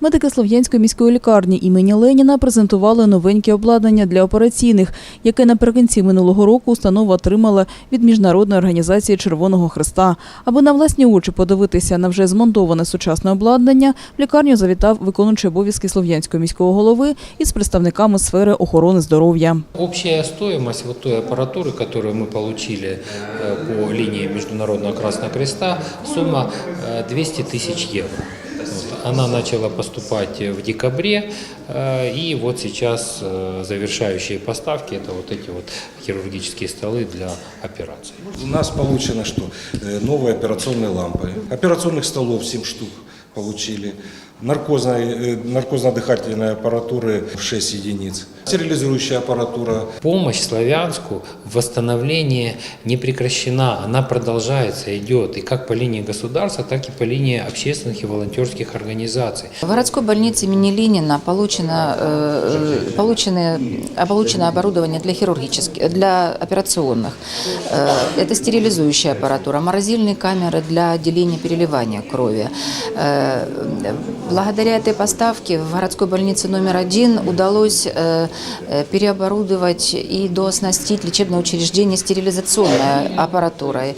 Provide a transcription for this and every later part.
Медики Слов'янської міської лікарні імені Леніна презентували новеньке обладнання для операційних, яке наприкінці минулого року установа отримала від міжнародної організації Червоного Христа. Аби на власні очі подивитися на вже змонтоване сучасне обладнання, в лікарню завітав виконуючий обов'язки Слов'янського міського голови із представниками сфери охорони здоров'я. Общая стоимость вот той аппаратуры, которую мы получили э, по линии Международного Красного Креста, сумма э, 200 тысяч евро. Вот. Она начала поступать в декабре, э, и вот сейчас э, завершающие поставки – это вот эти вот хирургические столы для операций. У нас получено что? Э, Новые операционные лампы. Операционных столов 7 штук получили. Наркозной, э, наркозно-дыхательной аппаратуры 6 единиц. Стерилизующая аппаратура. Помощь Славянску в восстановлении не прекращена, она продолжается, идет и как по линии государства, так и по линии общественных и волонтерских организаций. В городской больнице имени Ленина получено, э, получены, а, получено оборудование для хирургических, для операционных. Э, Это стерилизующая аппаратура, морозильные камеры для отделения переливания крови. Э, Благодаря этой поставке в городской больнице номер один удалось э, э, переоборудовать и дооснастить лечебное учреждение стерилизационной аппаратурой.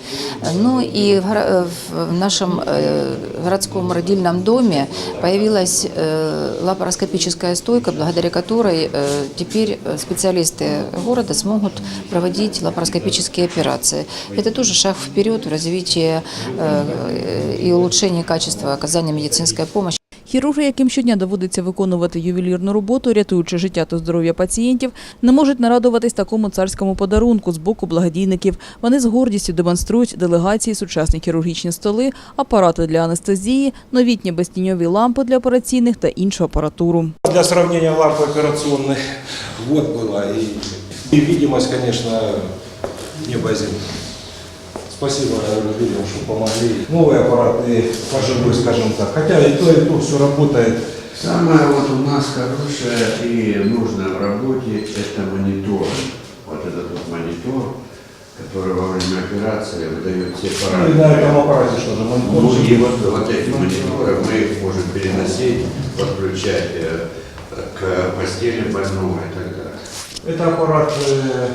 Ну и в горо- в нашем э, городском родильном доме появилась э, лапароскопическая стойка, благодаря которой э, теперь э, специалисты города смогут проводить лапароскопические операции. Это тоже шаг вперед в развитии э, и улучшении качества оказания медицинской помощи. Хірурги, яким щодня доводиться виконувати ювелірну роботу, рятуючи життя та здоров'я пацієнтів, не можуть нарадуватись такому царському подарунку з боку благодійників. Вони з гордістю демонструють делегації сучасні хірургічні столи, апарати для анестезії, новітні безтіньові лампи для операційних та іншу апаратуру. Для сравнения лампы операционной вот была. И, и видимость, конечно, небо и земля. Спасибо, людям, что помогли. Новые аппараты, пожилой, скажем так. Хотя и то, и то все работает. Самое вот у нас хорошее и нужное в работе – это монитор. Вот этот вот монитор, который во время операции выдает все Ну, и на этом параметры. аппарате что же, Ну монитор? и вот, вот эти мониторы мы их можем переносить, подключать э, к постели больного и так далее. Это аппарат э,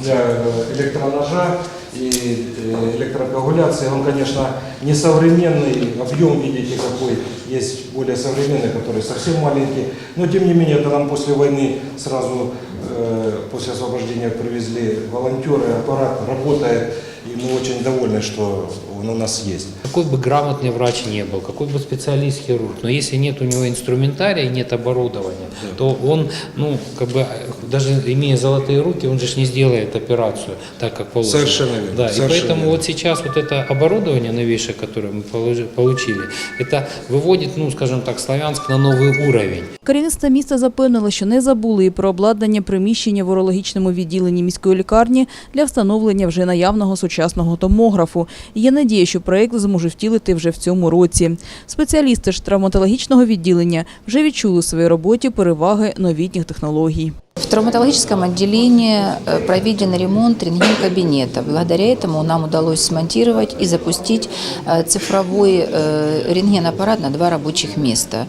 для э, электроножа и э, электрокоагуляции. Он, конечно, не современный, объем, видите, какой. Есть более современный, который совсем маленький. Но, тем не менее, это нам после войны сразу, э, после освобождения привезли волонтеры. Аппарат работает, и мы очень довольны, что он у нас есть. Какой бы грамотный врач не был, какой бы специалист-хирург, но если нет у него инструментария, нет оборудования, то он, ну, как бы, даже имея золотые руки, он же ж не сделает операцию так, как положено. Совершенно верно, Да, и совершенно поэтому верно. вот сейчас вот это оборудование новейшее, которое мы положи- получили, это выводит, ну, скажем так, Славянск на новый уровень. Керівництво міста запевнило, що не забули і про обладнання приміщення в урологічному відділенні міської лікарні для встановлення вже наявного сучасного томографу. І Є надія, що проєкт зможе втілити вже в цьому році. Спеціалісти ж травматологічного відділення вже відчули у своїй роботі переваги новітніх технологій. В травматологическом отделении э, проведен ремонт рентген-кабинета. Благодаря этому нам удалось смонтировать и запустить э, цифровой э, рентген-аппарат на два рабочих места.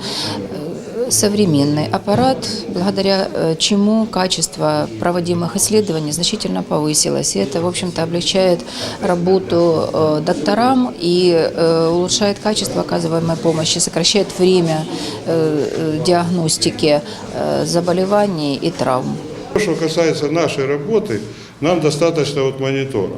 Э, Современный аппарат, благодаря э, чему качество проводимых исследований значительно повысилось. И это, в общем-то, облегчает работу э, докторам и э, улучшает качество оказываемой помощи, сокращает время э, э, диагностики э, заболеваний и травм. Что касается нашей работы, нам достаточно вот монитора.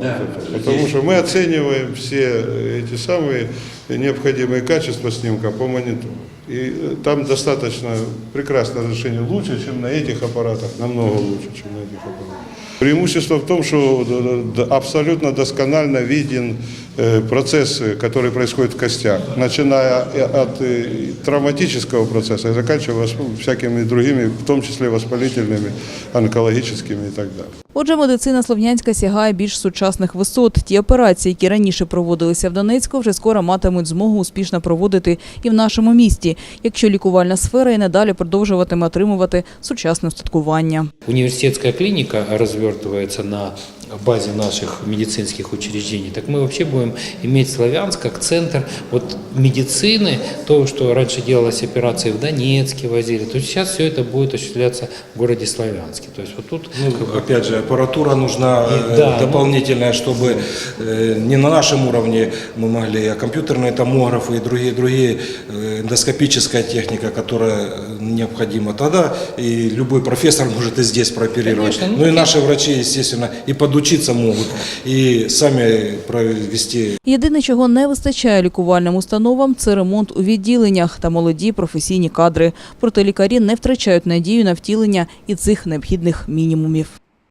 потому что мы оцениваем все эти самые необходимые качества снимка по монитору. И э, там достаточно прекрасное разрешение, лучше, чем на этих аппаратах, намного лучше, чем на этих аппаратах. Преимущество в том, что э, д- абсолютно досконально виден э, процесс, э, который происходит в костях, начиная э, от э, травматического процесса и заканчивая восп- всякими другими, в том числе воспалительными, онкологическими и так далее. Отже, медицина Слов'янська сягає більш сучасних висот. Ті операції, які раніше проводилися в Донецьку, вже скоро матимуть змогу успішно проводити і в нашому місті, якщо лікувальна сфера і надалі продовжуватиме отримувати сучасне устаткування. Университетская клиника развертывается на базе наших медицинских учреждений, так мы вообще будем иметь Славянск как центр вот медицины, то, что раньше делалось операции в Донецке возили, то сейчас все это будет осуществляться в городе Славянске. То есть вот тут Ну, как бы, опять же, аппаратура нужна И- э, да, ну- дополнительная, чтобы э, не на нашем уровне мы могли, а компьютерные томографы и другие, другие э, эндоскопическая техника, которая э, необходима. Тогда и любой профессор может и здесь прооперировать. Конечно, ну, ну и наши врачи, естественно, и подучиться можуть і самі провести Єдине, чого не вистачає лікувальним установам, це ремонт у відділеннях та молоді професійні кадри. Проте лікарі не втрачають надію на втілення і цих необхідних мінімумів.